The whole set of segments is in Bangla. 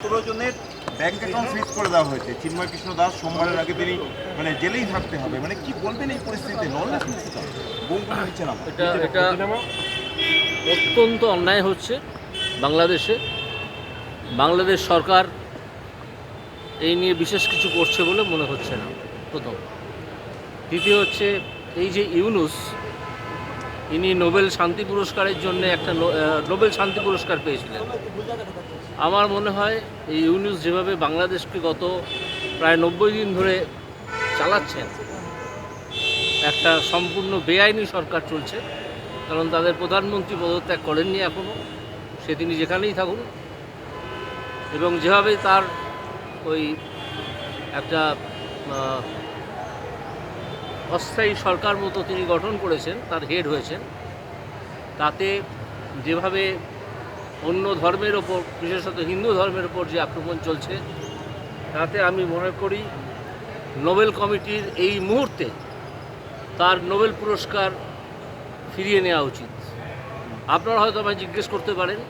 সতেরো জনের ব্যাংক অ্যাকাউন্ট ফ্রিজ করে দেওয়া হয়েছে। চিন্ময় কৃষ্ণ দাস সোমবারের আগে তিনি মানে জেলেই থাকতে হবে। মানে কি বলবেন এই পরিস্থিতিতে? নিচ্ছে না এটা এটা অত্যন্ত অন্যায় হচ্ছে বাংলাদেশে। বাংলাদেশ সরকার এই নিয়ে বিশেষ কিছু করছে বলে মনে হচ্ছে না প্রথম। দ্বিতীয় হচ্ছে এই যে ইউনুস ইনি নোবেল শান্তি পুরস্কারের জন্য একটা নোবেল শান্তি পুরস্কার পেয়েছিলেন। আমার মনে হয় এই ইউনুস যেভাবে বাংলাদেশকে গত প্রায় নব্বই দিন ধরে চালাচ্ছেন, একটা সম্পূর্ণ বেআইনি সরকার চলছে। কারণ তাদের প্রধানমন্ত্রী পদত্যাগ করেননি এখনও সে তিনি যেখানেই থাকুন। এবং যেভাবে তার ওই একটা অস্থায়ী সরকার মতো তিনি গঠন করেছেন, তার হেড হয়েছেন। তাতে যেভাবে অন্য ধর্মের ওপর, বিশেষত হিন্দু ধর্মের ওপর যে আক্রমণ চলছে, তাতে আমি মনে করি নোবেল কমিটির এই মুহূর্তে তার নোবেল পুরস্কার ফিরিয়ে নেওয়া উচিত। আপনারা হয়তো আমায় জিজ্ঞেস করতে পারেন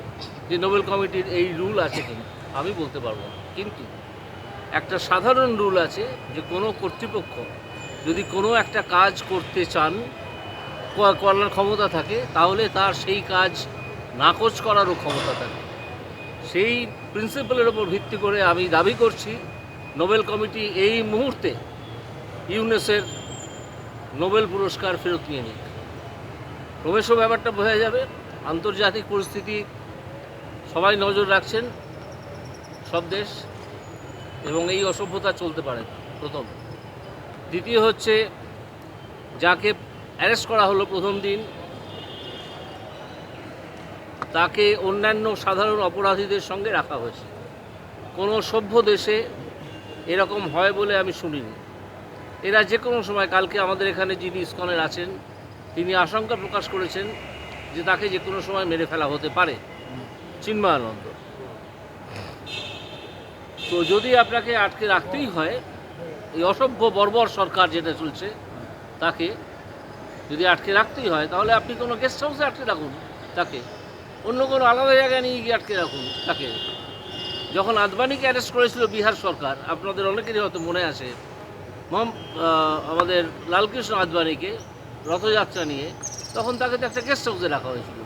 যে নোবেল কমিটির এই রুল আছে কিনা। আমি বলতে পারব কিন্তু একটা সাধারণ রুল আছে যে কোনো কর্তৃপক্ষ যদি কোনো একটা কাজ করতে চান করার ক্ষমতা থাকে, তাহলে তার সেই কাজ নাকচ করারও ক্ষমতা থাকে। সেই প্রিন্সিপালের ওপর ভিত্তি করে আমি দাবি করছি নোবেল কমিটি এই মুহূর্তে ইউনেসের নোবেল পুরস্কার ফেরত নিয়ে নিক। ক্রমেশ ব্যাপারটা বোঝা যাবে, আন্তর্জাতিক পরিস্থিতি, সবাই নজর রাখছেন, সব দেশ, এবং এই অসভ্যতা চলতে পারে প্রথম। দ্বিতীয় হচ্ছে যাকে অ্যারেস্ট করা হলো প্রথম দিন, তাকে অন্যান্য সাধারণ অপরাধীদের সঙ্গে রাখা হয়েছে। কোনো সভ্য দেশে এরকম হয় বলে আমি শুনিনি। এরা যে কোনো সময়, কালকে আমাদের এখানে যিনি ইস্কনের আছেন, তিনি আশঙ্কা প্রকাশ করেছেন যে তাকে যে কোনো সময় মেরে ফেলা হতে পারে। চিন্ময়ানন্দ। তো যদি আপনাকে আটকে রাখতেই হয় এই অসভ্য বর্বর সরকার যেটা চলছে, তাকে যদি আটকে রাখতেই হয়, তাহলে আপনি কোনো গেস্ট হাউসে আটকে রাখুন তাকে। অন্য কোনো আলাদা জায়গায় নিয়ে গিয়ে আটকে রাখুন তাকে। যখন আদবানিকে অ্যারেস্ট করেছিল বিহার সরকার, আপনাদের অনেকেরই হয়তো মনে আছে আমাদের লালকৃষ্ণ আদবানিকে রথযাত্রা নিয়ে তখন তাকে তো একটা গেস্ট হাউসে রাখা হয়েছিল।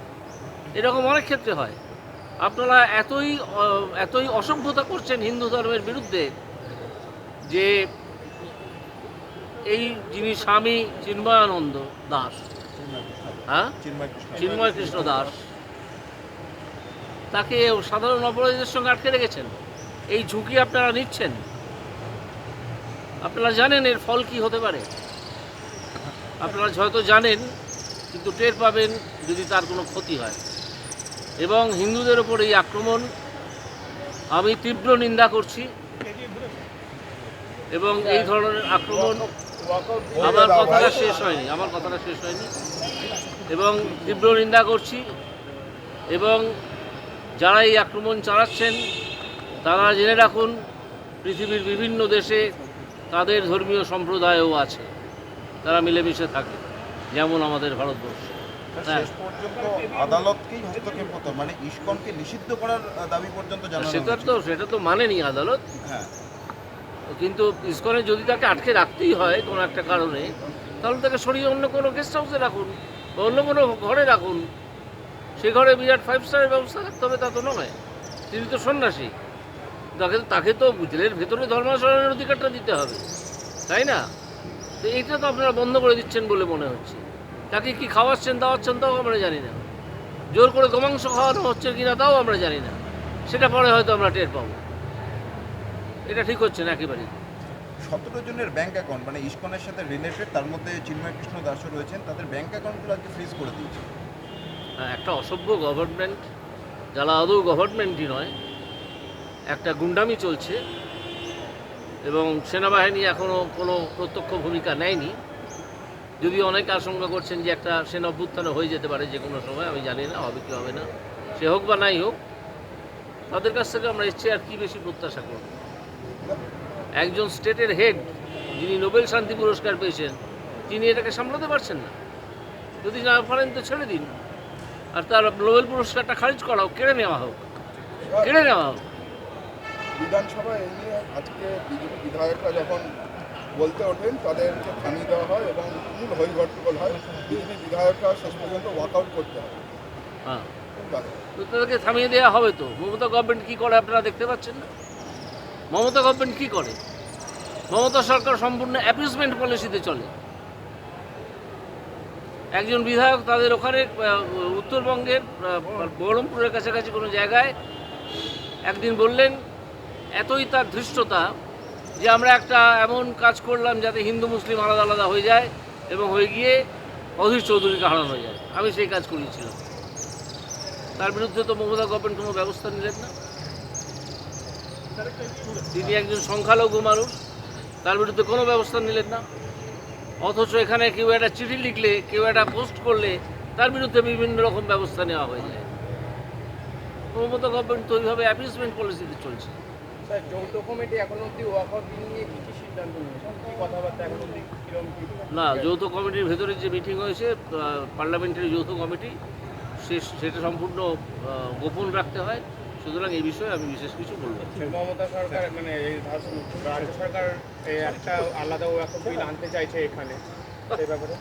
এরকম অনেক ক্ষেত্রে হয়। আপনারা এতই এতই অসভ্যতা করছেন হিন্দু ধর্মের বিরুদ্ধে যে এই যিনি স্বামী চিন্ময়ানন্দ দাস হ্যাঁ? চিন্ময় কৃষ্ণ দাস, তাকে সাধারণ অপরাধীদের সঙ্গে আটকে রেখেছেন। এই ঝুঁকি আপনারা নিচ্ছেন। আপনারা জানেন এর ফল কি হতে পারে। আপনারা হয়তো জানেন, কিন্তু টের পাবেন যদি তার কোনো ক্ষতি হয়। এবং হিন্দুদের ওপর এই আক্রমণ, আমি তীব্র নিন্দা করছি। এবং এই ধরনের আক্রমণ আমার কথাটা শেষ হয়নি আমার কথাটা শেষ হয়নি। এবং তীব্র নিন্দা করছি। এবং যারা এই আক্রমণ চালাচ্ছেন তারা জেনে রাখুন পৃথিবীর বিভিন্ন দেশে তাদের ধর্মীয় সম্প্রদায়ও আছে। তারা মিলেমিশে থাকে যেমন আমাদের ভারতবর্ষ। হ্যাঁ। মানে সেটা তো সেটা তো মানেনি আদালত। হ্যাঁ। কিন্তু ইস্কনে যদি তাকে আটকে রাখতেই হয় কোনো একটা কারণে, তাহলে তাকে সরিয়ে অন্য কোনো গেস্ট হাউসে রাখুন বা অন্য কোনো ঘরে রাখুন। সে ঘরে বিরাট ফাইভ স্টারের ব্যবস্থা থাকতে হবে, তা তো নয়। তিনি তো সন্ন্যাসী। তাকে তাকে তো জেলের ভেতরে ধর্মাচরণের অধিকারটা দিতে হবে, তাই না? তো এইটা তো আপনারা বন্ধ করে দিচ্ছেন বলে মনে হচ্ছে। তাকে কি খাওয়াচ্ছেন, দাওয়াচ্ছেন তাও আমরা জানি না। জোর করে গোমাংস খাওয়ানো হচ্ছে কিনা তাও আমরা জানি না। সেটা পরে হয়তো আমরা টের পাবো। এটা ঠিক হচ্ছে না একেবারেই। সতেরো জনের ব্যাংক অ্যাকাউন্ট মানে ইস্কনের সাথে রিলেটেড তার মধ্যে চিন্ময় কৃষ্ণ দাসও রয়েছেন তাদের ব্যাংক অ্যাকাউন্টগুলো আজকে ফ্রিজ করে দিয়েছে। হ্যাঁ, একটা অসভ্য গভর্নমেন্ট যারা আদৌ গভর্নমেন্টই নয় একটা গুন্ডামি চলছে এবং সেনাবাহিনী এখনও কোনো প্রত্যক্ষ ভূমিকা নেয়নি। যদি অনেকে আশঙ্কা করছেন যে একটা সেনা অভ্যুত্থান হয়ে যেতে পারে যে কোনো সময় আমি জানি না হবে কি হবে না সে হোক বা নাই হোক তাদের কাছ থেকে আমরা ইচ্ছে আর কী বেশি প্রত্যাশা করব? একজন স্টেটের হেড যিনি নোবেল শান্তি পুরস্কার পেয়েছেন তিনি এটাকে সামলাতে পারছেন না। যদি না পারেন তো ছেড়ে দিন। আর তার নোবেল পুরস্কারটা খারিজ করা হোক কেড়ে নেওয়া হোক। কেড়ে নেওয়া হোক। বিধানসভায় নিয়ে আজকে বিজেপি বিধায়করা যখন বলতে ওঠেন তাদেরকে থামিয়ে দেওয়া হয় এবং হইগট্টগোল হয় বিজেপি বিধায়করা শেষ পর্যন্ত ওয়াকআউট করতে হয়। হ্যাঁ। তো তাদেরকে থামিয়ে দেওয়া হবে তো। মমতা গভর্নমেন্ট কী করে আপনারা দেখতে পাচ্ছেন না? মমতা গভর্নমেন্ট কী করে? মমতা সরকার সম্পূর্ণ অ্যাপিসমেন্ট পলিসিতে চলে। একজন বিধায়ক তাদের ওখানে উত্তরবঙ্গের বহরমপুরের কাছাকাছি কোনো জায়গায় একদিন বললেন, এতই তার ধৃষ্টতা যে আমরা একটা এমন কাজ করলাম যাতে হিন্দু, মুসলিম আলাদা আলাদা হয়ে যায় এবং হয়ে গিয়ে অধীর চৌধুরীকে হারানো হয়ে যায়। আমি সেই কাজ করিয়েছিলাম তার বিরুদ্ধে তো মমতা গভর্নমেন্ট কোনো ব্যবস্থা নিলেন না। তিনি একজন সংখ্যালঘু মানুষ তার বিরুদ্ধে কোনো ব্যবস্থা নিলেন না। অথচ এখানে কেউ একটা চিঠি লিখলে কেউ একটা পোস্ট করলে তার বিরুদ্ধে বিভিন্ন রকম ব্যবস্থা নেওয়া হয়ে যায়। মমতা গভর্নমেন্ট তো ওইভাবে অ্যাপিসমেন্ট পলিসিতে চলছে। স্যার যৌথ কমিটি এখন অব্দি ওয়াকআউট বিল নিয়ে কি কি সিদ্ধান্ত নিয়েছে? কি কথাবার্তা এখন না যৌথ কমিটির ভেতরে যে মিটিং হয়েছে পার্লামেন্টারি যৌথ কমিটি সে সেটা সম্পূর্ণ গোপন রাখতে হয়। সুতরাং এই বিষয়ে আমি বিশেষ কিছু বলব না। মমতা সরকার মানে রাজ্য সরকার একটা আলাদা ওয়াকআউট বিল আনতে চাইছে এখানে, সেই ব্যাপারে